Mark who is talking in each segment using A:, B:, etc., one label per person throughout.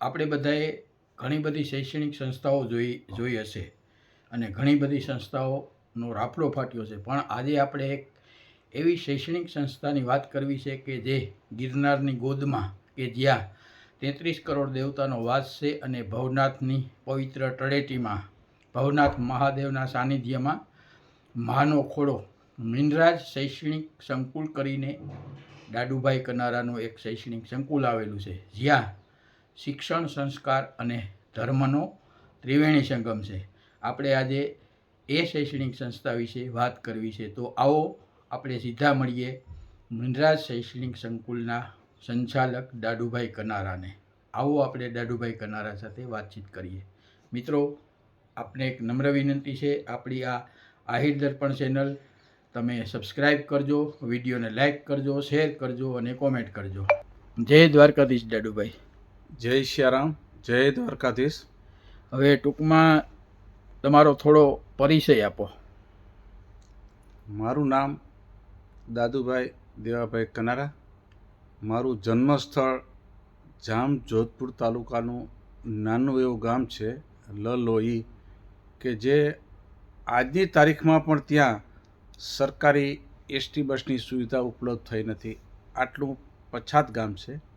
A: આપણે બધાએ ઘણી બધી શૈક્ષણિક સંસ્થાઓ જોઈ જોઈ હશે અને ઘણી બધી સંસ્થાઓનો રાફડો ફાટ્યો છે. પણ આજે આપણે એક એવી શૈક્ષણિક સંસ્થાની વાત કરવી છે કે જે ગિરનારની ગોદમાં કે જ્યાં તેત્રીસ કરોડ દેવતાનો વાસ છે અને ભવનાથની પવિત્ર તળેટીમાં ભવનાથ મહાદેવના સાનિધ્યમાં મહાનો ખોડો મિનરાજ શૈક્ષણિક સંકુલ કરીને દાડુભાઈ કનારાનું એક શૈક્ષણિક સંકુલ આવેલું છે. જ્યાં શિક્ષણ, સંસ્કાર અને ધર્મનો ત્રિવેણી સંગમ છે. આપણે આજે એ શૈક્ષણિક સંસ્થા વિશે વાત કરવી છે. તો આવો આપણે સીધા મળીએ મિનરાજ શૈક્ષણિક સંકુલના સંચાલક દાદુભાઈ કનારાને. આવો આપણે દાદુભાઈ કનારા સાથે વાતચીત કરીએ. મિત્રો, આપને એક નમ્ર વિનંતી છે. આપણી આ આહિર દર્પણ ચેનલ તમે સબસ્ક્રાઈબ કરજો, વિડીયોને લાઇક કરજો, શેર કરજો અને કોમેન્ટ કરજો. જય દ્વારકાધીશ દાદુભાઈ
B: જય સિયારામ જય દ્વારકાધીશ.
A: હવે ટૂંકમાં તમારો થોડો પરિચય આપો.
B: મારું નામ દાદુભાઈ દેવાભાઈ કનારા. મારું જન્મસ્થળ જામ જોધપુર તાલુકાનું નાનું એવું ગામ છે, લલોઈ, કે જે આજની તારીખમાં પણ ત્યાં સરકારી એસટી બસની સુવિધા ઉપલબ્ધ થઈ નથી. આટલું પછાત ગામ છે.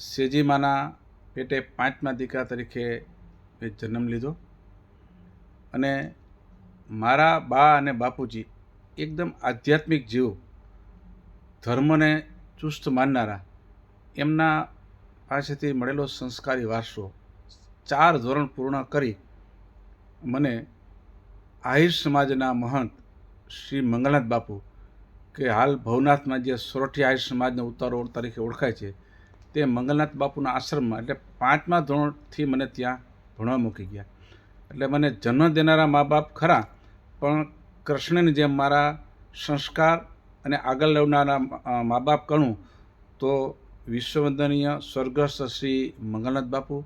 B: સેજીમાના પેટે પાંચમા દીકરા તરીકે મેં જન્મ લીધો. અને મારા બા અને બાપુજી એકદમ આધ્યાત્મિક જીવ, ધર્મને ચુસ્ત માનનારા, એમના પાસેથી મળેલો સંસ્કારી વારસો ચાર ધોરણ પૂર્ણ કરી મને આહિર સમાજના મહંત શ્રી મંગળનાથ બાપુ, કે હાલ ભવનાથમાં જે સોરઠી આહિર સમાજનો ઉતારો તરીકે ઓળખાય છે તે મંગલનાથ બાપુના આશ્રમમાં, એટલે પાંચમા ધોરણથી મને ત્યાં ભણવા મૂકી ગયા. એટલે મને જન્મ દેનારા મા બાપ ખરા, પણ કૃષ્ણની જેમ મારા સંસ્કાર અને આગળ લેવનારા મા બાપ ગણું, તો વિશ્વવંદનીય સ્વર્ગસ્થ શ્રી મંગલનાથ બાપુ,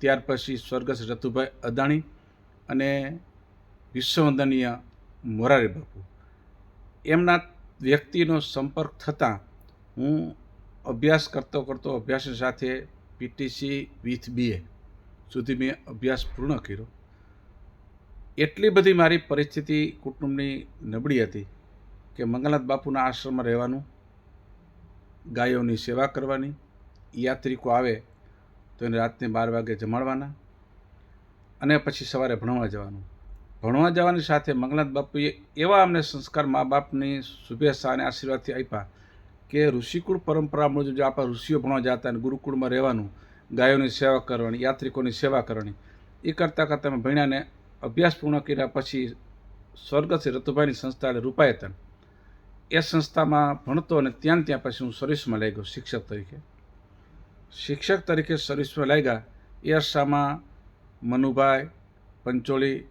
B: ત્યાર પછી સ્વર્ગસ્થ રતુભાઈ અદાણી અને વિશ્વવંદનીય મોરારી બાપુ. એમના વ્યક્તિનો સંપર્ક થતાં હું અભ્યાસ કરતો કરતો અભ્યાસની સાથે પીટીસી વિથ બીએ સુધી મેં અભ્યાસ પૂર્ણ કર્યો. એટલી બધી મારી પરિસ્થિતિ કુટુંબની નબળી હતી કે મંગલનાથ બાપુના આશ્રમમાં રહેવાનું, ગાયોની સેવા કરવાની, યાત્રિકો આવે તો એને રાતને બાર વાગે જમાડવાના અને પછી સવારે ભણવા જવાનું. ભણવા જવાની સાથે મંગલનાથ બાપુએ એવા અમને સંસ્કાર મા બાપની શુભેચ્છા અને આશીર્વાદથી આપ્યા કે ઋષિકુળ પરંપરા મુજબ જે આપણા ઋષિઓ ભણવા જતા અને ગુરુકુળમાં રહેવાનું, ગાયોની સેવા કરવાની, યાત્રિકોની સેવા કરવાની, એ કરતાં કરતાં અમે ભણ્યાને અભ્યાસ પૂર્ણ કર્યા પછી સ્વર્ગશ્રી રતુભાઈની સંસ્થા એટલે રૂપાયતન. એ સંસ્થામાં ભણતો અને ત્યાં ત્યાં પછી હું સર્વિસમાં લાગ્યો શિક્ષક તરીકે. શિક્ષક તરીકે સર્વિસમાં લાગ્યા એ અરસામાં મનુભાઈ પંચોળી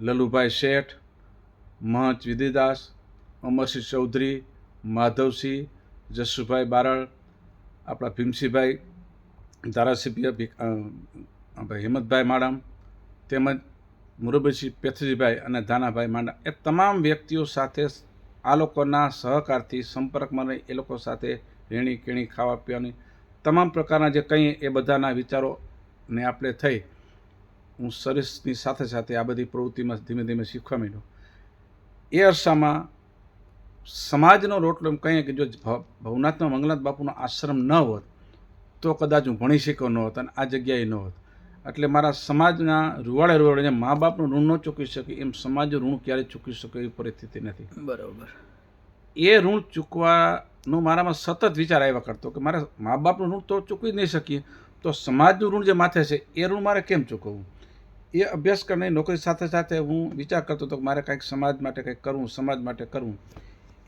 B: લલુભાઈ શેઠ, મહંત વિધિદાસ, અમરસિંહ ચૌધરી માધવસિંહ જશુભાઈ બારડ, આપણા ભીમસિંહભાઈ, ધારાસભ્ય હિંમતભાઈ માડમ, તેમજ મુરબીસિંહ પેથજીભાઈ અને ધાનાભાઈ માંડા એ તમામ વ્યક્તિઓ સાથે આ લોકોના સહકારથી સંપર્કમાં રહી, એ લોકો સાથે રેણી કેણી, ખાવા પીવાની, તમામ પ્રકારના જે કંઈ એ બધાના વિચારોને આપણે થઈ, હું સર્વિસની સાથે સાથે આ બધી પ્રવૃત્તિમાં ધીમે ધીમે શીખવા માંડ્યો. એ અરસામાં સમાજનો રોટલો એમ કહીએ કે જો ભવનાથમાં મંગલનાથ બાપુનો આશ્રમ ન હોત તો કદાચ હું ભણી શક્યો ન હોત અને આ જગ્યાએ ન હોત. એટલે મારા સમાજના રૂવાડે રૂવાડે મા બાપનું ઋણ ન ચૂકવી શકે એમ સમાજનું ઋણ ક્યારેય ચૂકવી શકે એવી પરિસ્થિતિ નથી.
A: બરાબર.
B: એ ઋણ ચૂકવાનો મારામાં સતત વિચાર આવ્યા કરતો કે મારે મા બાપનું ઋણ તો ચૂકવી જ નહીં શકીએ તો સમાજનું ઋણ જે માથે છે એ ઋણ મારે કેમ ચૂકવવું? એ અભ્યાસ કરીને નોકરી સાથે સાથે હું વિચાર કરતો હતો કે મારે કંઈક સમાજ માટે કંઈક કરવું સમાજ માટે કરવું.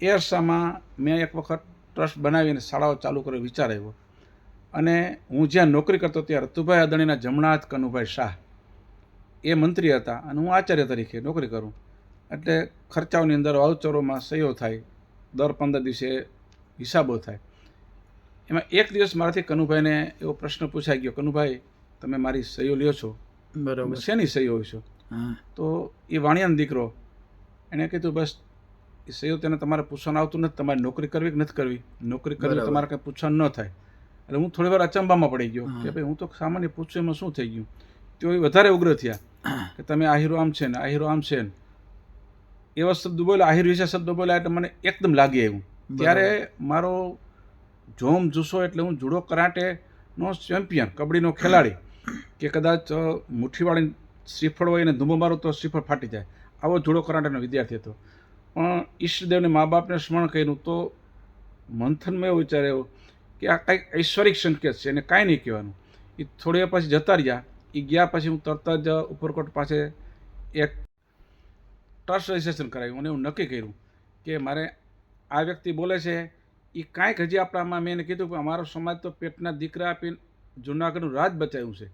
B: એ અરસામાં મેં એક વખત ટ્રસ્ટ બનાવીને શાળાઓ ચાલુ કર્યો વિચાર આવ્યો. અને હું જ્યાં નોકરી કરતો ત્યાં રતુભાઈ અદાણીના જમણા હાથ કનુભાઈ શાહ. એ મંત્રી હતા અને હું આચાર્ય તરીકે નોકરી કરું. એટલે ખર્ચાઓની અંદર વાઉચરોમાં સહીઓ થાય. દર પંદર દિવસે હિસાબો થાય. એમાં એક દિવસ મારાથી કનુભાઈને એવો પ્રશ્ન પૂછાઈ ગયો કનુભાઈ તમે મારી સહીઓ લ્યો છો.
A: બરાબર.
B: શેની સહીઓ હોય છો? તો એ વાણિયાનો દીકરો એણે કીધું બસ એ સહયોગ તેને તમારે પૂછવાનું આવતું નથી તમારે નોકરી કરવી કે નથી કરવી? નોકરી કરવી. તમારે કંઈ પૂછવાનું ન થાય. એટલે હું થોડી વાર અચંબામાં પડી ગયો કે ભાઈ હું તો સામાન્ય પૂછું એમાં શું થઈ ગયું? તો એ વધારે ઉગ્ર થયા કે તમે આ હીરો આમ છે ને આ હીરો આમ છે ને. એવા શબ્દો બોલ્યા આહિર વિશે શબ્દો બોલ્યા એટલે મને એકદમ લાગી આવ્યું. ત્યારે મારો જોમ જુસ્સો એટલે હું જુડો કરાટેનો ચેમ્પિયન કબડ્ડીનો ખેલાડી કે કદાચ મુઠ્ઠીવાળી શ્રીફળ હોય ને ધૂમો મારો તો શ્રીફળ ફાટી જાય. આવો જુડો કરાટેનો વિદ્યાર્થી હતો. પણ ઈષ્ટદેવને મા બાપને સ્મરણ કર્યું તો મંથનમાં એવો વિચાર્યો કે આ કંઈક ઐશ્વરિક સંકેત છે, એને કાંઈ નહીં કહેવાનું. એ થોડી પછી જતા રહ્યા. એ ગયા પછી હું તરત જ ઉપરકોટ પાસે એક ટ્રસ્ટ રજિસ્ટ્રેશન કરાવ્યું અને એવું નક્કી કર્યું કે મારે આ વ્યક્તિ બોલે છે એ કાંઈક હજી આપણામાં મેં એને કીધું કે અમારો સમાજ તો પેટના દીકરા આપીને જૂનાગઢનું રાજ બચાવ્યું છે.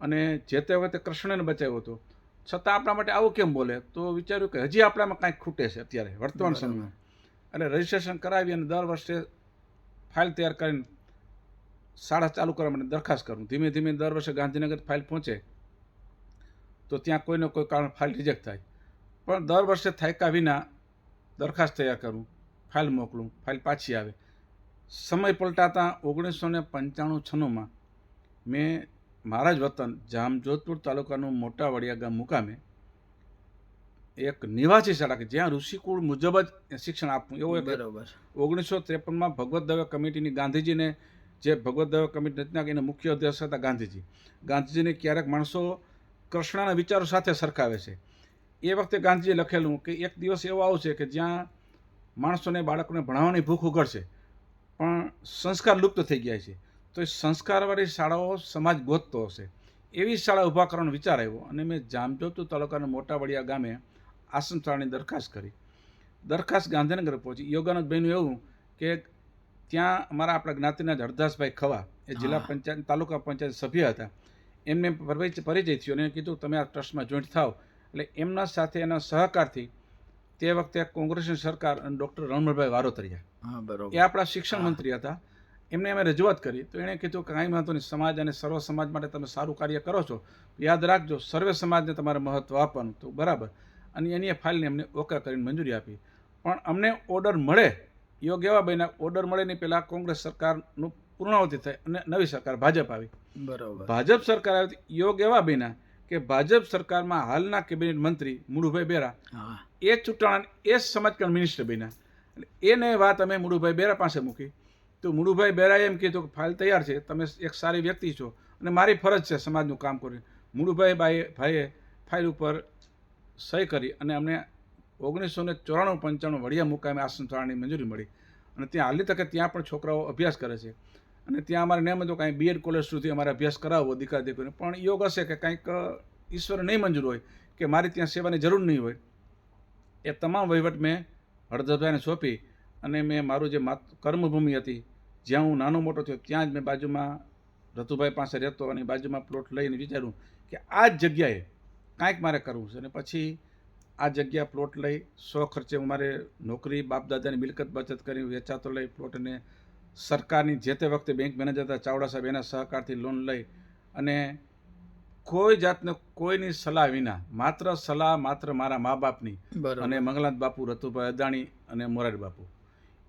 B: અને જે તે વખતે કૃષ્ણને બચાવ્યો હતો છતાં આપણા માટે આવું કેમ બોલે? તો વિચાર્યું કે હજી આપણામાં કાંઈક ખૂટે છે અત્યારે વર્તમાન સમયમાં. એટલે રજિસ્ટ્રેશન કરાવી અને દર વર્ષે ફાઇલ તૈયાર કરીને શાળા ચાલુ કરવા માટે દરખાસ્ત કરું. ધીમે ધીમે દર વર્ષે ગાંધીનગર ફાઇલ પહોંચે તો ત્યાં કોઈને કોઈ કારણ ફાઇલ રિજેક્ટ થાય. પણ દર વર્ષે થાયકા વિના દરખાસ્ત તૈયાર કરું ફાઇલ મોકલું ફાઇલ પાછી આવે. સમય પલટાતા ઓગણીસો ને પંચાણું છન્નુંમાં મેં મારા જ વતન જામજોધપુર તાલુકાનું મોટા વડિયા ગામ મુકામે એક નિવાસી શાળા કે જ્યાં ઋષિકુળ મુજબ જ શિક્ષણ આપવું એવો બરાબર
A: બરોબર.
B: ઓગણીસો ત્રેપનમાં ભગવત દવે કમિટીની ગાંધીજીને જે ભગવત દવે કમિટી રચના એના મુખ્ય અધ્યક્ષ હતા ગાંધીજી. ગાંધીજીને ક્યારેક માણસો કૃષ્ણના વિચારો સાથે સરખાવે છે. એ વખતે ગાંધીજીએ લખેલું કે એક દિવસ એવો આવશે કે જ્યાં માણસોને બાળકોને ભણાવવાની ભૂખ ઉઘડશે પણ સંસ્કાર લુપ્ત થઈ ગયા છે. તો એ સંસ્કારવાળી શાળાઓ સમાજ ગોતતો હશે. એવી શાળા ઊભા કરવાનો વિચાર આવ્યો અને મેં જામજોધપુર તાલુકાના મોટાવડિયા ગામે આશ્રમ શાળાની દરખાસ્ત કરી. દરખાસ્ત ગાંધીનગર પહોંચી. યોગાનંદભાઈનું એવું કે ત્યાં અમારા આપણા જ્ઞાતિના જ હરદાસભાઈ ખવા એ જિલ્લા પંચાયત તાલુકા પંચાયત સભ્ય હતા. એમને પરિચય થયો અને કીધું તમે આ ટ્રસ્ટમાં જોઈન્ટ થાવ એટલે એમના સાથે એના સહકારથી તે વખતે કોંગ્રેસની સરકાર અને ડૉક્ટર રમણભાઈ વારોતરિયા
A: હા બરોબર.
B: એ આપણા શિક્ષણ મંત્રી હતા. એમને અમે રજૂઆત કરી. તો એણે કીધું કે કાંઈ વાંધો નહીં સમાજ અને સર્વ સમાજ માટે તમે સારું કાર્ય કરો છો. યાદ રાખજો સર્વે સમાજને તમારે મહત્ત્વ આપવાનું. તો બરાબર. અને એની એ ફાઇલને અમને ઓકે કરીને મંજૂરી આપી. પણ અમને ઓર્ડર મળે યોગ એવા બન્યા ઓર્ડર મળે નહીં પહેલાં કોંગ્રેસ સરકારનું પૂર્ણાવતિ થઈ અને નવી સરકાર ભાજપ આવી.
A: બરાબર.
B: ભાજપ સરકાર આવી યોગ એવા બન્યા કે ભાજપ સરકારમાં હાલના કેબિનેટ મંત્રી મુળુભાઈ બેરા એ ચૂંટાણા એ સમાજ કલ્યાણ મિનિસ્ટર બન્યા. એટલે એને વાત અમે મુળુભાઈ બેરા પાસે મૂકી. તો મુળુભાઈ બેરાએ એમ કીધું કે ફાઇલ તૈયાર છે, તમે એક સારી વ્યક્તિ છો અને મારી ફરજ છે સમાજનું કામ કરવી. મુળુભાઈ ભાઈએ ભાઈએ ફાઇલ ઉપર સહી કરી અને અમને ઓગણીસો ને ચોરાણું પંચાણું વડિયા મુકામે આશ્રમ શાળાની મંજૂરી મળી. અને ત્યાં હાલી તકે ત્યાં પણ છોકરાઓ અભ્યાસ કરે છે. અને ત્યાં અમારે નેમ હતું કાંઈ બીએડ કોલેજ સુધી અમારે અભ્યાસ કરાવવો, દીકરા દીકરીને. પણ યોગ હશે કે કાંઈક ઈશ્વર નહીં મંજૂર હોય કે મારી ત્યાં સેવાની જરૂર નહીં હોય. એ તમામ વહીવટ મેં હળદરભાઈને સોંપી. અને મેં મારું જે માત કર્મભૂમિ હતી જ્યાં હું નાનો મોટો થયો ત્યાં જ મેં બાજુમાં રતુભાઈ પાસે રહેતો અને બાજુમાં પ્લોટ લઈને વિચાર્યું કે આ જ જગ્યાએ કાંઈક મારે કરવું છે. અને પછી આ જગ્યા પ્લોટ લઈ સો ખર્ચે હું મારે નોકરી બાપ દાદાની મિલકત બચત કરી વેચાતો લઈ પ્લોટને સરકારની જે તે વખતે બેંક મેનેજર હતા ચાવડા સાહેબ એના સહકારથી લોન લઈ અને કોઈ જાતને કોઈની સલાહ વિના માત્ર સલાહ માત્ર મારા મા બાપની અને મંગલાત બાપુ રતુભાઈ અદાણી અને મોરારી બાપુ.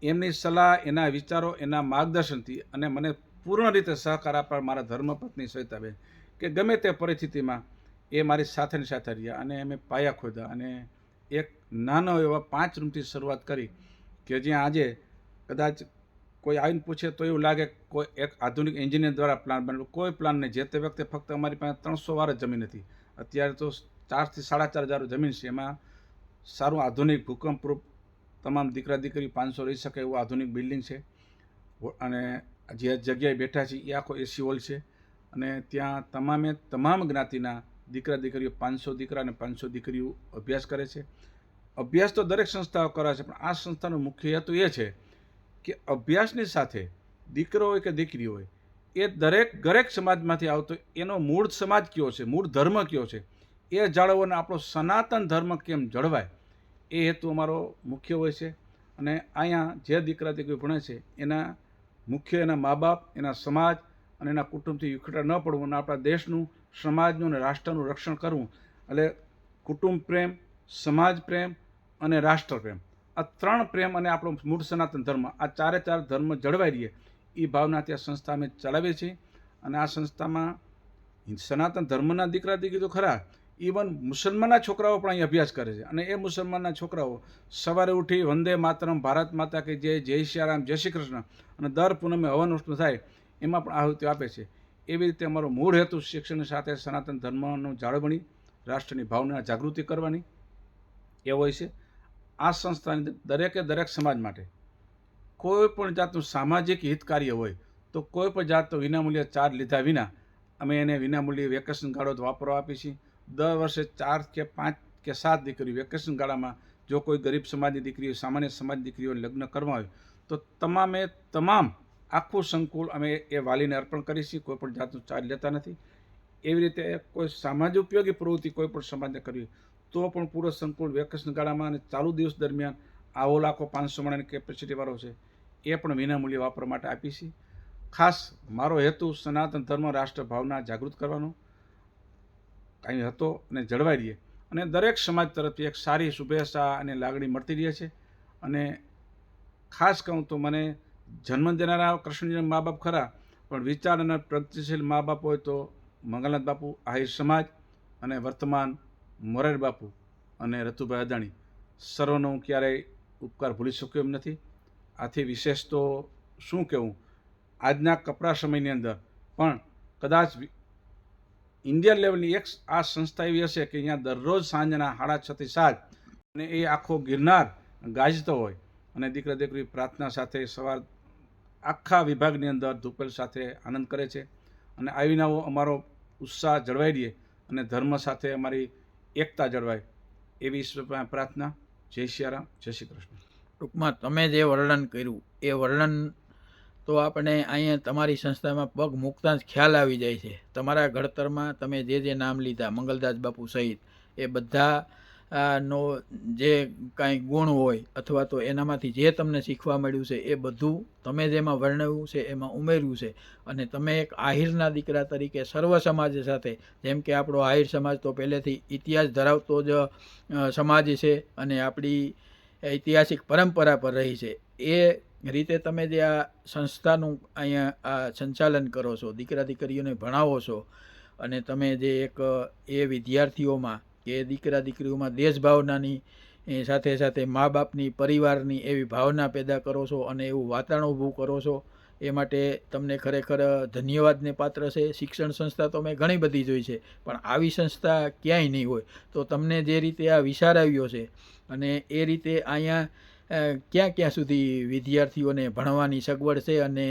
B: એમની સલાહ, એના વિચારો, એના માર્ગદર્શનથી અને મને પૂર્ણ રીતે સહકાર આપવા મારા ધર્મપત્ની સવિતાબેન કે ગમે તે પરિસ્થિતિમાં એ મારી સાથેની સાથે રહ્યા અને અમે પાયા ખોદ્યા અને એક નાનો એવા પાંચ રૂમથી શરૂઆત કરી કે જ્યાં આજે કદાચ કોઈ આવીને પૂછે તો એવું લાગે કોઈ એક આધુનિક એન્જિનિયર દ્વારા પ્લાન બનેલો. કોઈ પ્લાન નહીં. જે તે વખતે ફક્ત અમારી પાસે ત્રણસો વાર જમીન હતી. અત્યારે તો ચારથી સાડા ચાર હજાર જમીન છે. એમાં સારું આધુનિક ભૂકંપ પ્રૂફ તમામ દીકરા દીકરી પાંચસો રહી શકે એવું આધુનિક બિલ્ડિંગ છે. અને જે જગ્યાએ બેઠા છે એ આખો એસી હોલ છે. અને ત્યાં તમામે તમામ જ્ઞાતિના દીકરા દીકરીઓ પાંચસો દીકરા અને પાંચસો દીકરીઓ અભ્યાસ કરે છે. અભ્યાસ તો દરેક સંસ્થાઓ કરે છે, પણ આ સંસ્થાનો મુખ્ય હેતુ એ છે કે અભ્યાસની સાથે દીકરો હોય કે દીકરી હોય, એ દરેક દરેક સમાજમાંથી આવતો એનો મૂળ સમાજ કયો છે, મૂળ ધર્મ કયો છે, એ જાળવવાનો આપણો સનાતન ધર્મ કેમ જળવાય? એ હેતુ અમારો મુખ્ય હોય છે. અને અહીંયા જે દીકરા દીકરી ભણે છે, એના મુખ્ય એના મા બાપ એના સમાજ અને એના કુટુંબથી વિખટા ન પડવું અને આપણા દેશનું, સમાજનું અને રાષ્ટ્રનું રક્ષણ કરવું. એટલે કુટુંબ પ્રેમ, સમાજ પ્રેમ અને રાષ્ટ્ર પ્રેમ. આ ત્રણ પ્રેમ અને આપણો મૂળ સનાતન ધર્મ, આ ચારે ચાર ધર્મ જળવાઈ રહીએ. એ ભાવના ત્યાં સંસ્થા અમે ચલાવીએ છીએ. અને આ સંસ્થામાં સનાતન ધર્મના દીકરા દીકરી તો ખરા ઇવન મુસલમાનના છોકરાઓ પણ અહીં અભ્યાસ કરે છે. અને એ મુસલમાનના છોકરાઓ સવારે ઉઠી વંદે માતરમ, ભારત માતા કે જય જય શ્રીરામ જય શ્રી કૃષ્ણ અને દર પૂનમે હવન ઉષ્ણ થાય એમાં પણ આહુતિ આપે છે. એવી રીતે અમારો મૂળ હેતુ શિક્ષણ સાથે સનાતન ધર્મનું જાળવણી, રાષ્ટ્રની ભાવના જાગૃતિ કરવાની એ હોય છે. આ સંસ્થાની દરેકે દરેક સમાજ માટે કોઈ પણ જાતનું સામાજિક હિત કાર્ય હોય તો કોઈ પણ જાતનો વિનામૂલ્યે ચાર્જ લીધા વિના અમે એને વિનામૂલ્યે વેકેશન ગાળો વાપરવા આપીએ છીએ. દર વર્ષે ચાર કે પાંચ કે સાત દીકરીઓ વેકેશન ગાળામાં જો કોઈ ગરીબ સમાજની દીકરીઓ, સામાન્ય સમાજ દીકરીઓ લગ્ન કરવા હોય, તો તમામે તમામ આખું સંકુલ અમે એ વાલીને અર્પણ કરીએ છીએ. કોઈ પણ જાતનું ચાર્જ લેતા નથી. એવી રીતે કોઈ સામાજિક ઉપયોગી પ્રવૃત્તિ કોઈ પણ સમાજને કરવી તો પણ પૂરો સંકુલ વેકેશન ગાળામાં અને ચાલુ દિવસ દરમિયાન આવો લાખો પાંચસો માણાની કેપેસિટીવાળો છે, એ પણ વિનામૂલ્ય વાપરવા માટે આપી છીએ. ખાસ મારો હેતુ સનાતન ધર્મ, રાષ્ટ્ર ભાવના જાગૃત કરવાનો કાંઈ હતો અને જળવાઈ રહીએ. અને દરેક સમાજ તરફથી એક સારી શુભેચ્છા અને લાગણી મળતી રહે છે. અને ખાસ કહું તો મને જન્મ દેનારા કૃષ્ણજી મા બાપ ખરા, પણ વિચાર અને પ્રગતિશીલ મા બાપ હોય તો મંગલનાથ બાપુ, આહિર સમાજ અને વર્તમાન મોરાર બાપુ અને રતુભાઈ અદાણી. સર્વનો હું ક્યારેય ઉપકાર ભૂલી શક્યો એમ નથી. આથી વિશેષ તો શું કહેવું? આજના કપરા સમયની અંદર પણ કદાચ ઇન્ડિયન લેવલની એક આ સંસ્થા એવી હશે કે અહીંયા દરરોજ સાંજના સાડા છથી સાત અને એ આખો ગિરનાર ગાજતો હોય. અને દીકરા દીકરી પ્રાર્થના સાથે સવાર આખા વિભાગની અંદર ધૂપેલ સાથે આનંદ કરે છે. અને આવો અમારો ઉત્સાહ જળવાઈ રહીએ અને ધર્મ સાથે અમારી એકતા જળવાય એવી પ્રાર્થના. જય સિયારામ જય શ્રી કૃષ્ણ.
A: ટૂંકમાં તમે જે વર્ણન કર્યું, એ વર્ણન તો આપણે અહીંયા તમારી સંસ્થામાં પગ મૂકતા જ ખ્યાલ આવી જાય છે. તમારા ઘડતરમાં તમે જે જે નામ લીધા, મંગલદાસ બાપુ સહિત, એ બધા નો, જે કાંઈ ગુણ હોય અથવા તો એનામાંથી જે તમને શીખવા મળ્યું છે, એ બધું તમે જેમાં વર્ણવ્યું છે, એમાં ઉમેર્યું છે. અને તમે એક આહિરના દીકરા તરીકે સર્વ સમાજ સાથે, જેમ કે આપણો આહિર સમાજ તો પહેલેથી ઇતિહાસ ધરાવતો જ સમાજ છે અને આપણી ઐતિહાસિક પરંપરા પર રહી છે. એ રીતે તમે જે આ સંસ્થાનું અહીંયા આ સંચાલન કરો છો, દીકરા દીકરીઓને ભણાવો છો, અને તમે જે એક, એ વિદ્યાર્થીઓમાં કે દીકરા દીકરીઓમાં દેશભાવનાની, એ સાથે સાથે મા બાપની પરિવારની એવી ભાવના પેદા કરો છો અને એવું વાતાવરણ ઊભું કરો છો, એ માટે તમને ખરેખર ધન્યવાદને પાત્ર છે. શિક્ષણ સંસ્થા તો મેં ઘણી બધી જોઈ છે, પણ આવી સંસ્થા ક્યાંય નહીં હોય. તો તમને જે રીતે આ વિચાર આવ્યો છે, અને એ રીતે અહીંયા ક્યાં ક્યાં સુધી વિદ્યાર્થીઓને ભણવાની સગવડ છે અને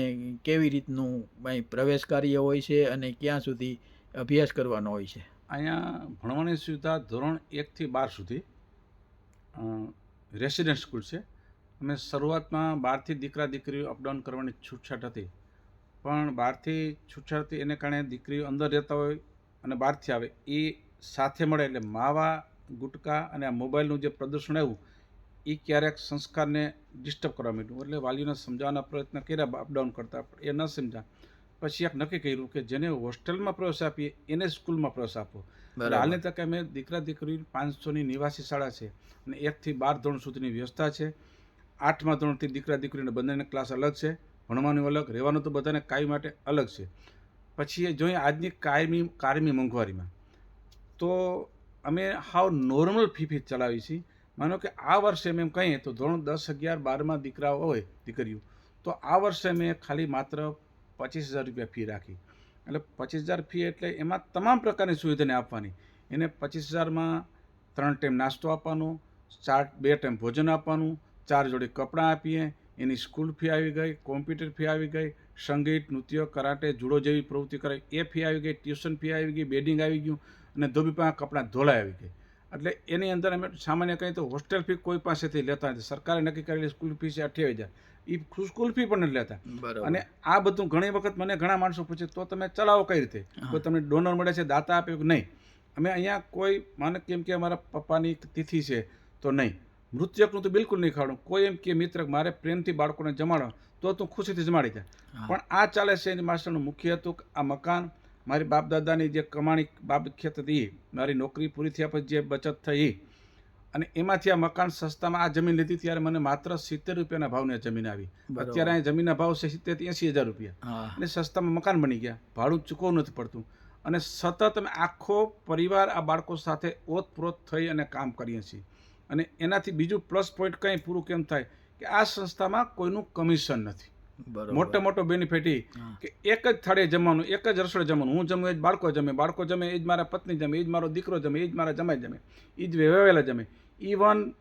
A: કેવી રીતનું અહીં પ્રવેશ કાર્ય હોય છે અને ક્યાં સુધી અભ્યાસ કરવાનો હોય છે?
B: અહીંયા ભણવાની સુવિધા ધોરણ એકથી બાર સુધી રેસિડેન્ટ સ્કૂલ છે. અમે શરૂઆતમાં બહારથી દીકરા દીકરીઓ અપડાઉન કરવાની છૂટછાટ હતી. પણ બહારથી છૂટછાટ હતી એને કારણે દીકરીઓ અંદર રહેતા હોય અને બહારથી આવે, એ સાથે મળે એટલે માવા, ગુટકા અને આ મોબાઈલનું જે પ્રદૂષણ આવ્યું એ ક્યારેક સંસ્કારને ડિસ્ટર્બ કરવા માંડ્યું. એટલે વાલીઓને સમજાવવાના પ્રયત્ન કર્યા અપડાઉન કરતા. પણ એ ન સમજા પછી એક નક્કી કર્યું કે જેને હોસ્ટેલમાં પ્રવેશ આપીએ એને સ્કૂલમાં પ્રવેશ આપો. હાલની તકે અમે દીકરા દીકરી પાંચસોની નિવાસી શાળા છે અને એકથી બાર ધોરણ સુધીની વ્યવસ્થા છે. આઠમા ધોરણથી દીકરા દીકરીને બંનેને ક્લાસ અલગ છે. ભણવાનું અલગ રહેવાનું તો બધાને કાયમ માટે અલગ છે. પછી એ જોઈએ આજની કાયમી કાયમી મોંઘવારીમાં. તો અમે હાવ નોર્મલ ફી ફી ચલાવી છીએ માનો કે આ વર્ષે મેં એમ કહીએ તો ધોરણ દસ અગિયાર બારમાં દીકરાઓ હોય, દીકરીઓ, તો આ વર્ષે મેં ખાલી માત્ર પચીસ હજાર રૂપિયા ફી રાખી. એટલે પચીસ હજાર ફી એટલે એમાં તમામ પ્રકારની સુવિધાને આપવાની. એને પચીસ હજારમાં ત્રણ ટાઈમ નાસ્તો આપવાનો, ચાર, બે ટાઈમ ભોજન આપવાનું, ચાર જોડી કપડાં આપીએ, એની સ્કૂલ ફી આવી ગઈ, કોમ્પ્યુટર ફી આવી ગઈ, સંગીત, નૃત્ય, કરાટે, જુડો જેવી પ્રવૃત્તિ કરે એ ફી આવી ગઈ, ટ્યુશન ફી આવી ગઈ, બેડિંગ આવી ગયું, અને ધોબી પાસે કપડાં ધોળાઈ આવી ગઈ. એટલે એની અંદર અમે સામાન્ય કહીએ તો હોસ્ટેલ ફી કોઈ પાસેથી લેતા નથી. સરકારે નક્કી કરેલી સ્કૂલ ફી છે અઠ્યાવીસ હજાર. એ સ્કૂલ ફી પણ નથી લેતા.
A: બરાબર.
B: અને આ બધું ઘણી વખત મને ઘણા માણસો પૂછે તો તમે ચલાવો કઈ રીતે. કોઈ તમને ડોનર મળે છે દાતા આપે? કે નહીં. અમે અહીંયા કોઈ માનો કેમ કે અમારા પપ્પાની તિથિ છે તો નહીં. મૃત્યકનું તો બિલકુલ નહીં ખાવાનું. કોઈ એમ કે મિત્ર મારે પ્રેમથી બાળકોને જમાડો. તો તું ખુશીથી જમાડી દે. પણ આ ચાલે છે એની માસ્ટરનું મુખ્ય હતું કે આ મકાન મારી બાપ દાદાની જે કમાણી બાપ ખેત હતી મારી નોકરી પૂરી થયા પછી જે બચત થઈ અને એમાંથી આ મકાન સસ્તામાં આ જમીન લીધી ત્યારે મને માત્ર સિત્તેર રૂપિયાના ભાવની જમીન આવી. અત્યારે અહીંયા જમીનના ભાવ છે સિત્તેર એંસી હજાર રૂપિયા. અને સસ્તામાં મકાન બની ગયા. ભાડું ચૂકવવું નથી પડતું. અને સતત અમે આખો પરિવાર આ બાળકો સાથે ઓતપ્રોત થઈ અને કામ કરીએ છીએ. અને એનાથી બીજું પ્લસ પોઈન્ટ કંઈ પૂરું કેમ થાય કે આ સંસ્થામાં કોઈનું કમિશન નથી. મોટો મોટો બેનિફિટ એ કે એક જ થાળે જમવાનું એક જ રસોડે જમવાનું. હું જમું એ જ બાળકો જમે બાળકો જમે એ જ મારા પત્ની જમે એ જ મારો દીકરો જમે એ જ મારા જમાઈ જમે. એ જ વેવેલા જમે. ઇવન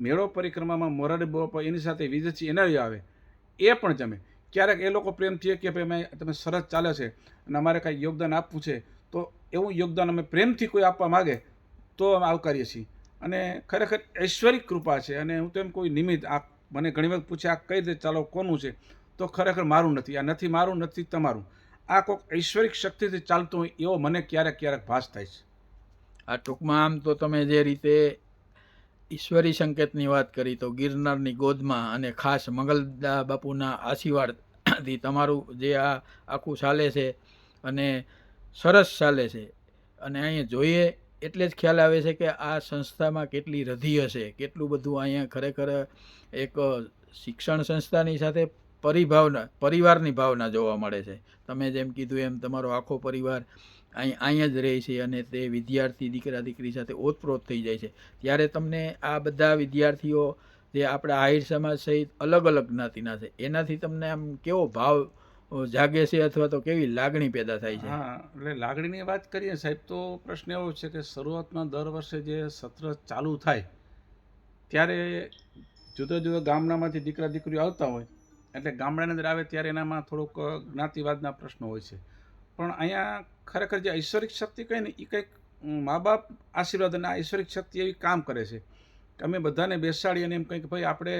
B: મેળો પરિક્રમામાં મોરારી બાપા એની સાથે વિજયસિંહ એનર્જી આવે એ પણ જમે. ક્યારેક એ લોકો પ્રેમથી કે ભાઈ અમે તમે સરસ ચાલે છે અને અમારે કાંઈ યોગદાન આપવું છે તો એવું યોગદાન અમે પ્રેમથી કોઈ આપવા માગે તો અમે આવકારીએ છીએ. અને ખરેખર ઐશ્વરિક કૃપા છે અને હું તો એમ કોઈ નિમિત્ત આ મને ઘણી વખત પૂછે આ કઈ રીતે ચાલો કોનું છે? તો ખરેખર મારું નથી, આ નથી મારું, નથી તમારું. આ કોઈક ઐશ્વરિક શક્તિથી ચાલતું હોય, એવો મને ક્યારેક ક્યારેક ભાસ થાય છે.
A: આ ટૂંકમાં આમ તો તમે જે રીતે ઈશ્વરી સંકેતની વાત કરી, તો ગિરનારની ગોદમાં અને ખાસ મંગલદા બાપુના આશીર્વાદથી તમારું જે આ આખું ચાલે છે અને સરસ ચાલે છે. અને અહીંયા જોઈએ, એટલે જ ખ્યાલ આવે છે કે આ સંસ્થામાં કેટલી રધી હશે, કેટલું બધું અહીંયા ખરેખર એક શિક્ષણ સંસ્થાની સાથે પરિભાવના, પરિવારની ભાવના જોવા મળે છે. તમે જેમ કીધું એમ તમારો આખો પરિવાર અહીં અહીંયા જ રહે છે અને તે વિદ્યાર્થી દીકરા દીકરી સાથે ઓતપ્રોત થઈ જાય છે. ત્યારે તમને આ બધા વિદ્યાર્થીઓ જે આપણા આહિર સમાજ સહિત અલગ અલગ જ્ઞાતિના છે, એનાથી તમને આમ કેવો ભાવ જાગે છે અથવા તો કેવી લાગણી પેદા થાય છે?
B: હા, એટલે લાગણીની વાત કરીએ સાહેબ, તો પ્રશ્ન એવો છે કે શરૂઆતમાં દર વર્ષે જે સત્ર ચાલુ થાય, ત્યારે જુદા જુદા ગામડામાંથી દીકરા દીકરીઓ આવતા હોય એટલે ગામડાની અંદર આવે ત્યારે એનામાં થોડુંક જ્ઞાતિવાદના પ્રશ્નો હોય છે. પણ અહીંયા ખરેખર જે ઐશ્વરિક શક્તિ કહે ને એ કંઈક મા બાપ આશીર્વાદ અને ઐશ્વરિક શક્તિ એવી કામ કરે છે. કે અમે બધાને બેસાડી અને એમ કંઈક ભાઈ આપણે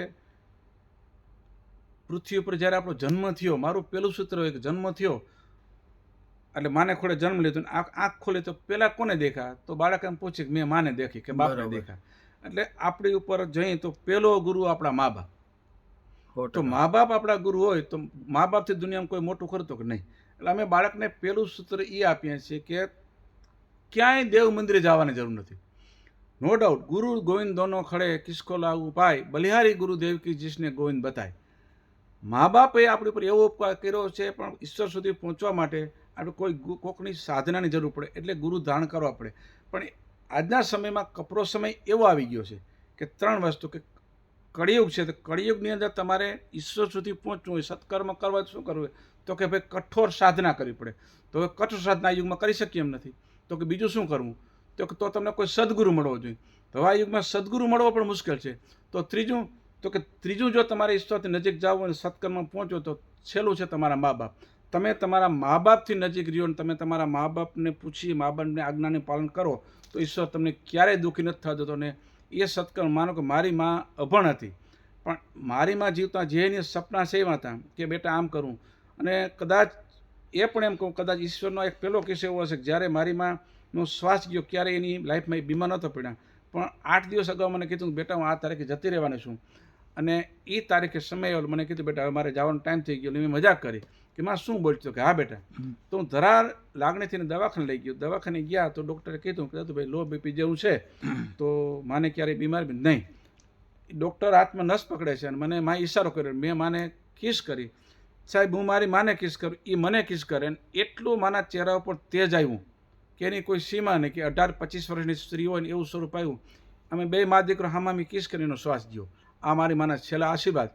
B: પૃથ્વી ઉપર જ્યારે આપણો જન્મ થયો મારું પહેલું સૂત્ર હોય કે જન્મ થયો એટલે માને ખોડે જન્મ લીધો ને આંખ આંખ ખોલી તો પેલા કોને દેખા? તો બાળક એમ પૂછે કે મેં માને દેખી કે બાપને દેખા. એટલે આપણી ઉપર જઈએ તો પેલો ગુરુ આપણા મા બાપ તો મા બાપ આપણા ગુરુ હોય તો મા બાપથી દુનિયામાં કોઈ મોટું કરતો કે નહીં. એટલે અમે બાળકને પેલું સૂત્ર એ આપીએ છીએ કે ક્યાંય દેવ મંદિરે જવાની જરૂર નથી. નો ડાઉટ ગુરુ ગોવિંદ દોનો ખડે કિસકો લાવું પાય બલિહારી ગુરુદેવ કી ગોવિંદ બતાય. મા બાપે આપણી ઉપર એવો ઉપકાર કર્યો છે પણ ઈશ્વર સુધી પહોંચવા માટે આપણે કોઈ કોકની સાધનાની જરૂર પડે, એટલે ગુરુ ધારણ કરવા પડે. પણ આજના સમયમાં કપરો સમય એવો આવી ગયો છે કે ત્રણ વસ્તુ કે કળિયુગ છે, તો કળિયુગની અંદર તમારે ઈશ્વર સુધી પહોંચવું હોય, સત્કર્મ કરવા શું કરવું હોય? તો કે ભાઈ કઠોર સાધના કરવી પડે. તો હવે કઠોર સાધના યુગમાં કરી શકીએ એમ નથી. તો કે બીજું શું કરવું? તો કે તો તમને કોઈ સદગુરુ મળવો જોઈએ. તો આ યુગમાં સદગુરુ મળવો પણ મુશ્કેલ છે. તો ત્રીજું, તો કે ત્રીજું જો તમારે ઈશ્વરથી નજીક જાવ અને સત્કર્મ પહોંચો તો છેલ્લું છે તમારા મા બાપ તમે તમારા મા બાપથી નજીક રહ્યો અને તમે તમારા મા બાપને પૂછી મા બાપને આજ્ઞાનું પાલન કરો, તો ઈશ્વર તમને ક્યારેય દુઃખી નથી થતો અને એ સત્કર્મ, માનો કે મારી માં અભણ હતી, પણ મારી માં જીવતા જે એની સપના સેવા હતા કે બેટા આમ કરું. અને કદાચ એ પણ એમ કહું, કદાચ ઈશ્વરનો એક પહેલો કિસ્સો એવો હશે કે જ્યારે મારી માનો શ્વાસ ગયો ક્યારે એની લાઈફમાં એ બીમાર નહોતો પડ્યા. પણ આઠ દિવસ અગાઉ મને કીધું બેટા હું આ તારીખે જતી રહેવાની છું. અને એ તારીખે સમય મને કીધું બેટા હવે મારે જવાનો ટાઈમ થઈ ગયો મેં મજાક કરી. કે માં શું બોલતો કે હા બેટા તો હું ધરાર લાગણીથી દવાખાને લઈ ગયો. દવાખાને ગયા તો ડૉક્ટરે કીધું કે ભાઈ લો બીપી જેવું છે તો માને ક્યારેય બીમાર બી નહીં. ડૉક્ટર હાથમાં નસ પકડે છે અને મને માએ ઈશારો કર્યો. મેં માને કિસ કરી. સાહેબ હું મારી માને કિસ કરું? એ મને કિસ કરે ને એટલું મારા ચહેરા ઉપર તેજ આવ્યું કે એની કોઈ સીમા નહીં કે અઢાર પચીસ વર્ષની સ્ત્રી હોય ને એવું સ્વરૂપ આવ્યું. અમે બે મા દીકરો હામામી કિસ કરીને શ્વાસ ગયો. આ મારી માના છેલ્લા આશીર્વાદ.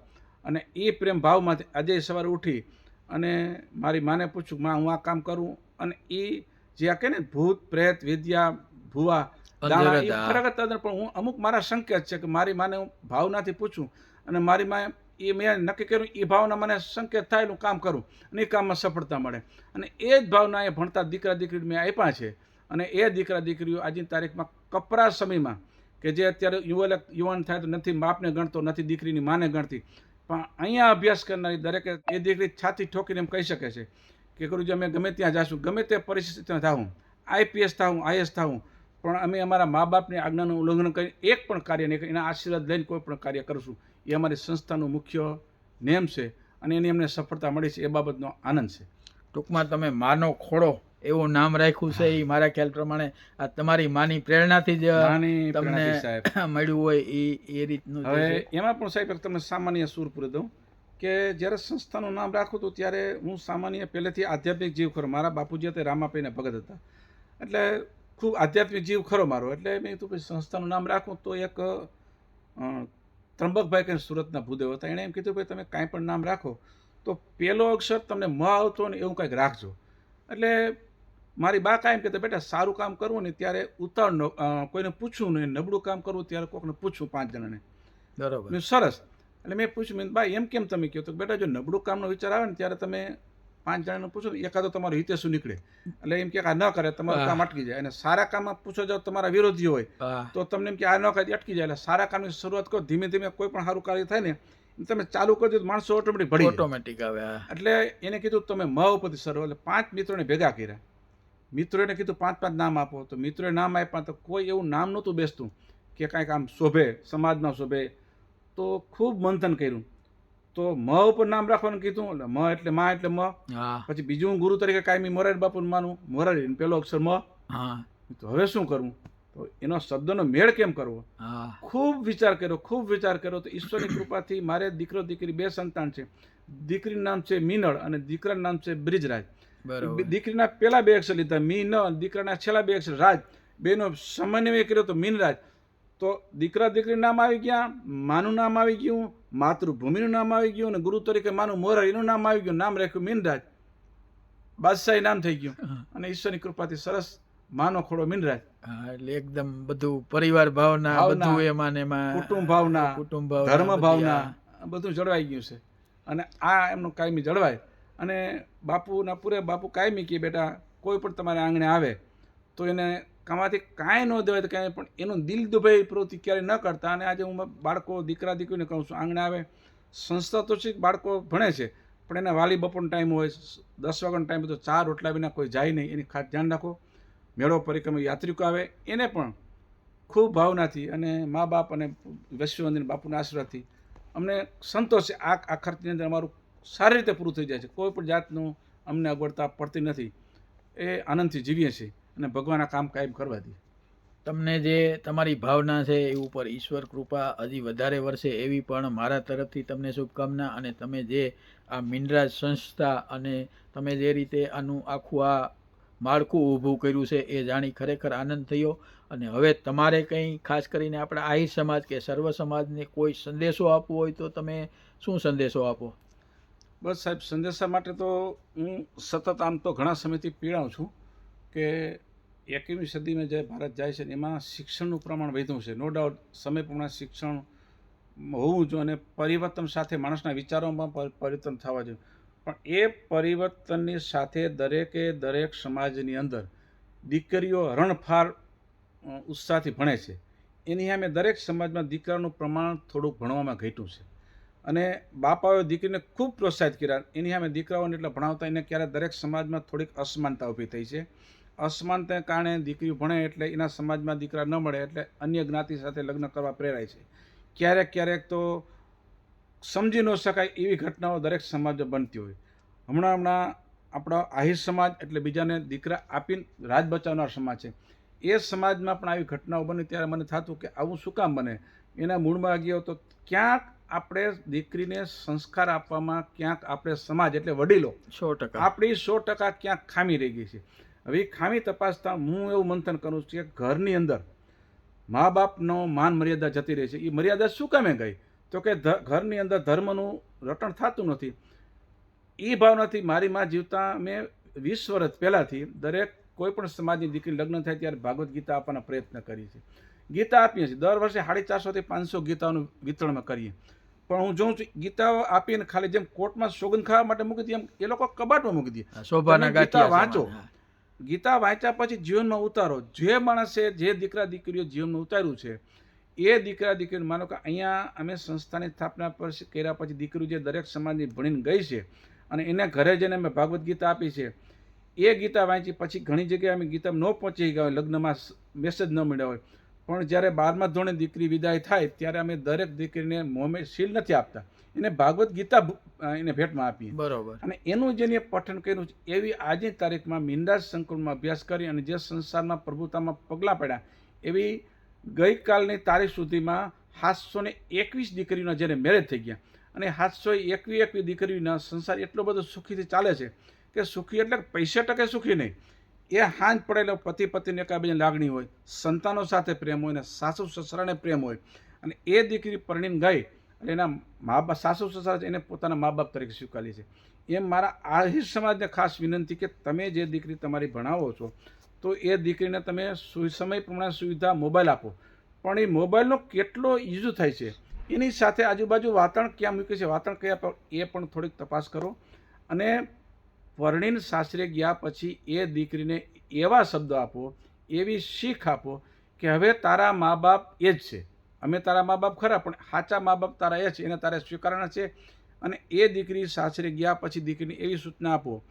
B: અને એ પ્રેમ ભાવમાંથી આજે સવારે ઉઠી અને મારી માને પૂછ્યું માં હું આ કામ કરું? અને એ જે આ કે ને ભૂત પ્રેત વિદ્યા ભુવા. ખરેખર પણ હું અમુક મારા સંકેત છે કે મારી માને હું ભાવનાથી પૂછું અને મારી માએ એ મેં નક્કી કર્યું એ ભાવના મને સંકેત થાય હું કામ કરું અને એ કામમાં સફળતા મળે. અને એ જ ભાવના એ ભણતા દીકરા દીકરી મેં આપ્યા છે. અને એ દીકરા દીકરીઓ આજની તારીખમાં કપરા સમયમાં કે જે અત્યારે યુવક યુવાન થાય તો નથી બાપને ગણતો નથી દીકરીની માને ગણતી. પણ અહીંયા અભ્યાસ કરનારી દરેકે એ દીકરી છાતી ઠોકીને એમ કહી શકે છે કે ગુરુજી, અમે ગમે ત્યાં જાશું, ગમે તે પરિસ્થિતિમાં થાવું આઈપીએસ થાવું આઈએસ થાવું પણ અમે અમારા મા બાપની આજ્ઞાનું ઉલ્લંઘન કરી એક પણ કાર્ય નહીં, એના આશીર્વાદ લઈને કોઈ પણ કાર્ય કરશું. એ અમારી સંસ્થાનું મુખ્ય નેમ છે અને એની અમને સફળતા મળી છે, એ બાબતનો આનંદ છે.
A: ટૂંકમાં તમે માનો ખોળો એવું નામ રાખ્યું છે એ મારા ખ્યાલ પ્રમાણે. આ તમારી માની પ્રેરણાથી જ તમને
B: સાહેબ.
A: મળ્યું હોય એ એ રીતનું
B: હવે એમાં પણ સાહેબ તમને સામાન્ય સૂર પૂરી દઉં કે જ્યારે સંસ્થાનું નામ રાખું હતું ત્યારે હું સામાન્ય પહેલેથી આધ્યાત્મિક જીવ ખરો. મારા બાપુજી હતા રામાપીને ભગત હતા. એટલે ખૂબ આધ્યાત્મિક જીવ ખરો મારો. એટલે મેં કીધું પછી સંસ્થાનું નામ રાખું તો એક ત્રંબકભાઈ કરીને સુરતના ભૂદેવ હતા. એણે એમ કીધું ભાઈ તમે કાંઈ પણ નામ રાખો તો પહેલો અક્ષર તમને મ આવતો ને એવું કાંઈક રાખજો. એટલે મારી બા કાયમ કહેતા બેટા સારું કામ કરવું ને ત્યારે ઉતાવળ ન- કોઈને પૂછવું નહીં નબળું કામ કરવું ત્યારે કોકને પૂછવું પાંચ જણાને.
A: બરોબર.
B: સરસ. એટલે મેં પૂછ્યું મેં ભાઈ એમ કેમ તમે કહો? તો બેટા જો નબળું કામનો વિચાર આવે ને ત્યારે તમે પાંચ જણાને પૂછો ને એકાદો તમારો હિતેશુ નીકળે. એટલે એમ કે આ ન કરે તમારું કામ અટકી જાય. અને સારા કામમાં પૂછો જાઓ તમારા વિરોધી હોય. તો તમને એમ કે આ ન કરે અટકી જાય. એટલે સારા કામની શરૂઆત કરો ધીમે ધીમે કોઈ પણ સારું કાર્ય થાય ને તમે ચાલુ કરી દીધું તો માણસો ઓટોમેટિક ભળી.
A: ઓટોમેટિક આવે
B: એટલે એને કીધું તમે મ ઉપરથી શરૂ એટલે પાંચ મિત્રોને ભેગા કર્યા. મિત્રોને કીધું પાંચ પાંચ નામ આપો. તો મિત્રોએ નામ આપ્યા તો કોઈ એવું નામ નહોતું બેસતું કે કાંઈક આમ શોભે સમાજમાં શોભે. તો ખૂબ મંથન કર્યું. તો મ ઉપર નામ રાખવાનું કીધું એટલે મ એટલે મા એટલે મ. પછી બીજું હું ગુરુ તરીકે કાયમી મોરારી બાપુને માનું મોરારી પેલો અક્ષર મ. તો હવે શું કરવું તો એનો શબ્દનો મેળ કેમ કરવો? ખૂબ વિચાર કર્યો ખૂબ વિચાર કર્યો. તો ઈશ્વરની કૃપાથી મારે દીકરો દીકરી બે સંતાન છે. દીકરીનું નામ છે મીનળ અને દીકરાનું નામ છે બ્રિજરાજ. દીકરીના પહેલા બે અક્ષર લીધા મીન અને દીકરાના છેલ્લા બે અક્ષર રાજ. બેનો સમન્વય કર્યો તો મીનરાજ તો દીકરા દીકરીનું નામ આવી ગયા માનું નામ આવી ગયું માતૃભૂમિનું નામ આવી ગયું અને ગુરુ તરીકે માનું મોરા એનું નામ આવી ગયું નામ રાખ્યું મીનરાજ બાદશાહી નામ થઈ ગયું. અને ઈશ્વરની કૃપાથી સરસ માનો ખોડો મીનરાજ
A: હા એટલે એકદમ બધું પરિવાર ભાવના બધું એમાં એમાં
B: કુટુંબ ભાવના
A: કુટુંબ
B: ધર્મ ભાવના બધું જળવાઈ ગયું છે. અને આ એમનું કાયમી જળવાય. અને બાપુના પૂરે બાપુ કાયમી કે બેટા, કોઈ પણ તમારે આંગણે આવે, તો એને કામાંથી કાંઈ ન દેવાય તો કાંઈ પણ એનું દિલ દુભાઈ પ્રવૃત્તિ ક્યારેય ન કરતા. અને આજે હું બાળકો, દીકરા, દીકરીને કહું છું, આંગણે આવે. સંસ્થા તો છે બાળકો ભણે છે, પણ એના વાલી બપોરનો ટાઈમ હોય, દસ વાગ્યાનો ટાઈમ તો ચાર રોટલા વિના કોઈ જાય નહીં. એની ખાસ ધ્યાન રાખો. મેળો, પરિક્રમા, યાત્રિકો આવે, એને પણ ખૂબ ભાવનાથી અને મા બાપ અને વૈશ્વવંદન બાપુના આશીર્વાદથી અમને સંતોષ આ આ ખર્ચની અંદર અમારું સારી રીતે પૂરું થઈ જાય છે. કોઈ પણ જાતનું અમને અગવડતા પડતી નથી. એ આનંદથી જીવીએ છીએ અને ભગવાનના કામ કાયમ કરવા દે
A: તમને જે તમારી ભાવના છે એ ઉપર ઈશ્વર કૃપા હજી વધારે વર્ષે એવી પણ મારા તરફથી તમને શુભકામના અને તમે જે આ મિનરાજ સંસ્થા અને તમે જે રીતે આનું આખું આ માળખું ઊભું કર્યું છે એ જાણી ખરેખર આનંદ થયો. અને હવે તમારે કંઈ ખાસ કરીને આપણા આહિર સમાજ કે સર્વ સમાજને કોઈ સંદેશો આપવો હોય તો તમે શું સંદેશો આપો?
B: બસ સાહેબ, સંદેશા માટે તો હું સતત આમ તો ઘણા સમયથી પીડાઉં છું કે એકવીમી સદીમાં જે ભારત જાય છે એમાં શિક્ષણનું પ્રમાણ વધ્યું છે. નો ડાઉટ સમય પ્રમાણે શિક્ષણ હોવું જોઈએ અને પરિવર્તન સાથે માણસના વિચારોમાં પરિવર્તન થવા જોઈએ. પણ એ પરિવર્તનની સાથે દરેકે દરેક સમાજની અંદર દીકરીઓ રણફાર ઉત્સાહથી ભણે છે. એની સામે દરેક સમાજમાં દીકરાનું પ્રમાણ થોડુંક ભણવામાં ઘટ્યું છે. અને બાપાઓએ દીકરીને ખૂબ પ્રોત્સાહિત કર્યા. એની સામે દીકરાઓને એટલે ભણાવતા એને ક્યારે દરેક સમાજમાં થોડીક અસમાનતા ઊભી થઈ છે. અસમાનતાને કારણે દીકરી ભણે એટલે એના સમાજમાં દીકરા ન મળે એટલે અન્ય જ્ઞાતિ સાથે લગ્ન કરવા પ્રેરાય છે. ક્યારેક ક્યારેક તો સમજી ન શકાય એવી ઘટનાઓ દરેક સમાજમાં બનતી હોય. હમણાં હમણાં આપણા આહિર સમાજ એટલે બીજાને દીકરા આપીને રાજ બચાવનાર સમાજ છે. એ સમાજમાં પણ આવી ઘટનાઓ બની. ત્યારે મને થતું કે આવું શું કામ બને? એના મૂળમાં ગયો તો ક્યાંક આપણે દીકરીને સંસ્કાર આપવામાં ક્યાંક આપણે સમાજ એટલે વડીલો
A: સો ટકા.
B: આપણી સો ટકા ક્યાંક ખામી રહી ગઈ છે. હવે એ ખામી તપાસતા હું એવું મંથન કરું છું કે ઘરની અંદર મા બાપનો માન મર્યાદા જતી રહે છે. એ મર્યાદા શું કામે ગઈ? તો કે ઘરની અંદર ધર્મનું રટણ થતું નથી. એ ભાવનાથી મારી માં જીવતા મેં વીસ વર્ષ પહેલાંથી દરેક કોઈ પણ સમાજની દીકરી લગ્ન થાય ત્યારે ભાગવત ગીતા આપવાના પ્રયત્ન કરીએ છીએ. ગીતા આપીએ છીએ. દર વર્ષે સાડી ચારસોથી પાંચસો ગીતાઓનું વિતરણમાં કરીએ. પણ હું જોઉં છું ગીતા આપીને ખાલી જેમ કોર્ટમાં સોગંદ ખાવા માટે મૂકી દીધી એમ એ લોકો કબાટમાં મૂકી દે
A: આ શોભાના
B: ગીતા વાંચો. ગીતા વાંચ્યા પછી જીવનમાં ઉતારો. જે માણસે જે દીકરા દીકરીઓ જીવનમાં ઉતાર્યું છે એ દીકરા દીકરીઓ માનો કે અહીંયા અમે સંસ્થાની સ્થાપના પર કર્યા પછી દીકરીઓ જે દરેક સમાજની ભણીને ગઈ છે અને એને ઘરે જઈને અમે ભાગવત ગીતા આપી છે એ ગીતા વાંચી પછી ઘણી જગ્યાએ અમે ગીતા ન પહોંચી ગયા હોય લગ્નમાં મેસેજ ન મળ્યા હોય. પણ જ્યારે બારમા ધોરણે દીકરી વિદાય થાય ત્યારે અમે દરેક દીકરીને મોમે શીલ નથી આપતા. એને ભાગવત ગીતા એને ભેટમાં આપી
A: બરોબર.
B: અને એનું જેને પઠન કર્યું છે એવી આજની તારીખમાં મીંડાજ સંકુલમાં અભ્યાસ કરી અને જે સંસારમાં પ્રભુતામાં પગલાં પડ્યા એવી ગઈકાલની તારીખ સુધીમાં સાતસો ને એકવીસ દીકરીઓના જેને મેરેજ થઈ ગયા. અને સાતસો એકવી એકવી દીકરીઓના સંસાર એટલો બધો સુખીથી ચાલે છે કે સુખી એટલે પૈસા ટકે સુખી નહીં. એ હાંજ પડેલો પતિ પત્ની એકાબીજાની લાગણી હોય, સંતાનો સાથે પ્રેમ હોય ને સાસુ સસરાને પ્રેમ હોય અને એ દીકરી પરણીને ગઈ અને એના મા બાપ સાસુ સસરા છે એને પોતાના મા બાપ તરીકે સ્વીકારી છે. એમ મારા આહિર સમાજને ખાસ વિનંતી કે તમે જે દીકરી તમારી ભણાવો છો, તો એ દીકરીને તમે સુ, સમય પ્રમાણે સુવિધા મોબાઈલ આપો. પણ એ મોબાઈલનો કેટલો યુઝ થાય છે? એની સાથે આજુબાજુ વાતાવરણ ક્યાં મૂકે છે? વાતાવરણ કયા એ પણ થોડીક તપાસ કરો. અને પરણીને સાસરે ગયા પછી એ દીકરીને એવા શબ્દો આપો, એવી શીખ આપો કે હવે તારા મા બાપ એ જ છે. અમે તારા મા બાપ ખરા, પણ સાચા મા બાપ તારા એ છે, એને તારે સ્વીકારણા છે. અને એ દીકરી સાસરે ગયા પછી દીકરીને એવી સૂચના આપો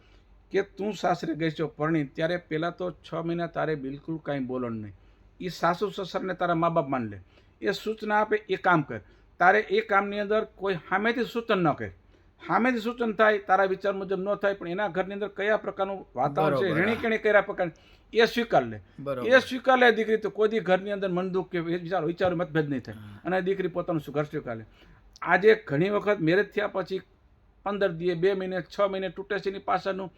B: કે તું સાસરે ગઈ છો પરણી ત્યારે પહેલાં તો છ મહિના તારે બિલકુલ કાંઈ બોલો નહીં. એ સાસુ સસરને તારા મા બાપ માન લે. એ સૂચના આપે, એ કામ કર. તારે એ કામની અંદર કોઈ સામેથી સૂચન ન કરે. સામેથી સૂચન થાય તારા વિચાર મુજબ ન થાય પણ એના ઘરની અંદર કયા પ્રકારનું વાતાવરણ છે. રેણી કેણી કયા પ્રકાર એ સ્વીકાર લે. એ સ્વીકાર લે દીકરી તો કોઈ ઘરની અંદર મન દુઃખ કે વિચારો વિચારો મતભેદ નહીં થાય. અને દીકરી પોતાનું ઘર સ્વીકાર લે. આજે ઘણી વખત મેરેજ થયા પછી પંદર દીએ બે મહિને છ મહિને તૂટે છે એની પાછળનું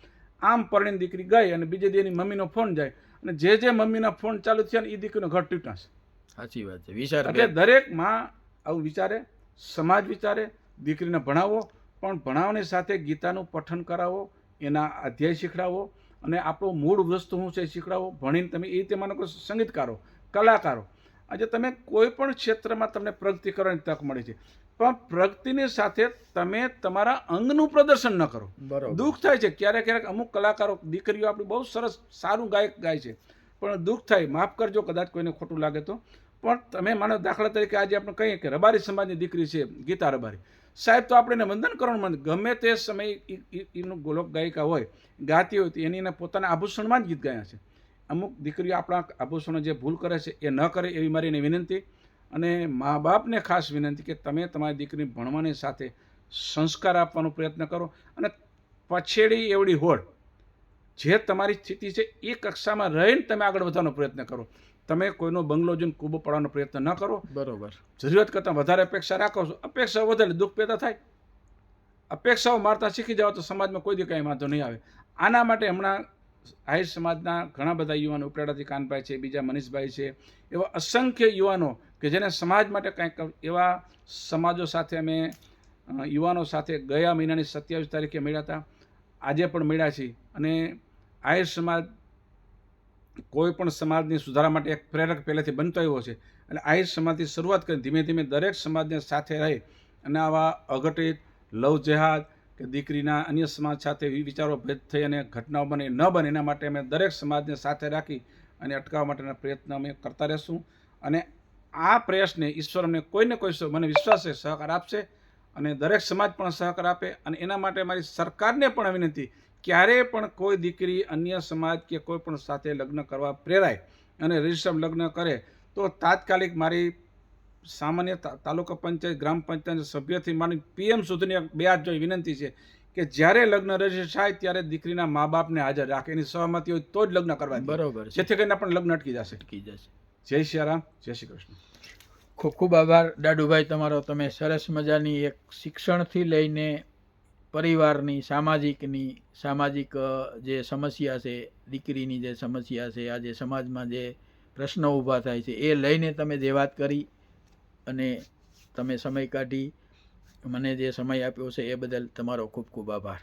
B: આમ પરણીને દીકરી ગઈ અને બીજે દી એની મમ્મીનો ફોન જાય. અને જે જે મમ્મીના ફોન ચાલુ થયા ને એ દીકરીનો ઘર તૂટાશે
A: સાચી વાત છે. વિચાર
B: એટલે દરેકમાં આવું વિચારે સમાજ વિચારે દીકરીને ભણાવો પણ ભણાવવાની સાથે ગીતાનું પઠન કરાવો એના અધ્યાય શીખડાવો અને આપણો મૂળ વસ્તુ શું છે શીખડાવો. ભણીને તમે એ રીતે માનો સંગીતકારો કલાકારો આજે તમે કોઈ પણ ક્ષેત્રમાં તમને પ્રગતિ કરવાની તક મળે છે. પણ પ્રગતિની સાથે તમે તમારા અંગનું પ્રદર્શન ન કરો. દુઃખ થાય છે. ક્યારેક ક્યારેક અમુક કલાકારો દીકરીઓ આપણી બહુ સરસ સારું ગાયક ગાય છે. પણ દુઃખ થાય. માફ કરજો કદાચ કોઈને ખોટું લાગે તો. પણ તમે માનો દાખલા તરીકે આજે આપણે કહીએ કે રબારી સમાજની દીકરી છે ગીતા રબારી. સાહેબ, તો આપણે એને વંદન કરવાનું ગમે તે સમયે એનું ગોલોક ગાયિકા હોય, ગાતી હોય તો એની એના પોતાના આભૂષણમાં જ ગીત ગાયા છે. અમુક દીકરીઓ આપણા આભૂષણો જે ભૂલ કરે છે એ ન કરે એવી મારી એને વિનંતી. અને મા બાપને ખાસ વિનંતી કે તમે તમારી દીકરીને ભણવાની સાથે સંસ્કાર આપવાનો પ્રયત્ન કરો અને પછેડી એવડી હોડ, જે તમારી સ્થિતિ છે એ કક્ષામાં રહીને તમે આગળ વધવાનો પ્રયત્ન કરો. તમે કોઈનો બંગલો જોઈને કૂબો પડવાનો પ્રયત્ન ન કરો.
A: બરોબર.
B: જરૂરિયાત કરતાં વધારે અપેક્ષા રાખો છો. અપેક્ષા વધારે દુઃખ પેદા થાય. અપેક્ષાઓ મારતા શીખી જાઓ તો સમાજમાં કોઈ દી કાંઈ વાંધો નહીં આવે. આના માટે હમણાં આહિર સમાજના ઘણા બધા યુવાનો ઉપરાડાથી કાનભાઈ છે બીજા મનીષભાઈ છે એવા અસંખ્ય યુવાનો કે જેને સમાજ માટે કંઈક એવા સમાજો સાથે અમે યુવાનો સાથે ગયા મહિનાની સત્યાવીસ તારીખે મળ્યા હતા. આજે પણ મળ્યા છીએ. અને આહિર સમાજ કોઈ પણ સમાજની સુધારા માટે એક પ્રેરક પહેલેથી બનતો આવ્યો છે. અને આહિર સમાજથી શરૂઆત કરી, ધીમે ધીમે દરેક સમાજને સાથે રહી અને આવા અઘટિત લવ જેહાદ કે દીકરીના અન્ય સમાજ સાથે વિચારો ભેદ થઈ અને ઘટનાઓ બને ન બને એના માટે અમે દરેક સમાજને સાથે રાખી અને અટકાવવા માટેના પ્રયત્ન અમે કરતા રહેશું. અને આ પ્રયાસને ઈશ્વર અમને કોઈને કોઈ મને વિશ્વાસ છે સહકાર આપશે અને દરેક સમાજ પણ સહકાર આપે અને એના માટે મારી સરકારને પણ વિનંતી ક્યારેય પણ કોઈ દીકરી અન્ય સમાજ કે કોઈ પણ સાથે લગ્ન કરવા પ્રેરાય અને રજિસ્ટર લગ્ન કરે તો તાત્કાલિક મારી સામાન્ય તાલુકા પંચાયત ગ્રામ પંચાયત સભ્યથી માની પીએમ સુધીની બે હાથ જોઈ વિનંતી છે કે જ્યારે લગ્ન રજિસ્ટર થાય ત્યારે દીકરીના મા બાપને હાજર રાખે. એની સહમતી હોય તો જ લગ્ન કરવા
A: બરાબર બરોબર
B: જેથી કરીને પણ લગ્ન અટકી જશે.
A: અટકી જશે.
B: જય શ્રી રામ જય શ્રી કૃષ્ણ.
A: ખૂબ ખૂબ આભાર. દાદુભાઈ તમારો તમે સરસ મજાની એક શિક્ષણથી લઈને પરિવારની, સામાજિકની, સામાજિક જે સમસ્યા છે, દીકરીની જે સમસ્યા છે આજે સમાજમાં જે પ્રશ્નો ઊભા થાય છે, એ લઈને તમે જે વાત કરી અને તમે સમય કાઢી, મને જે સમય આપ્યો છે એ બદલ તમારો ખૂબ ખૂબ આભાર.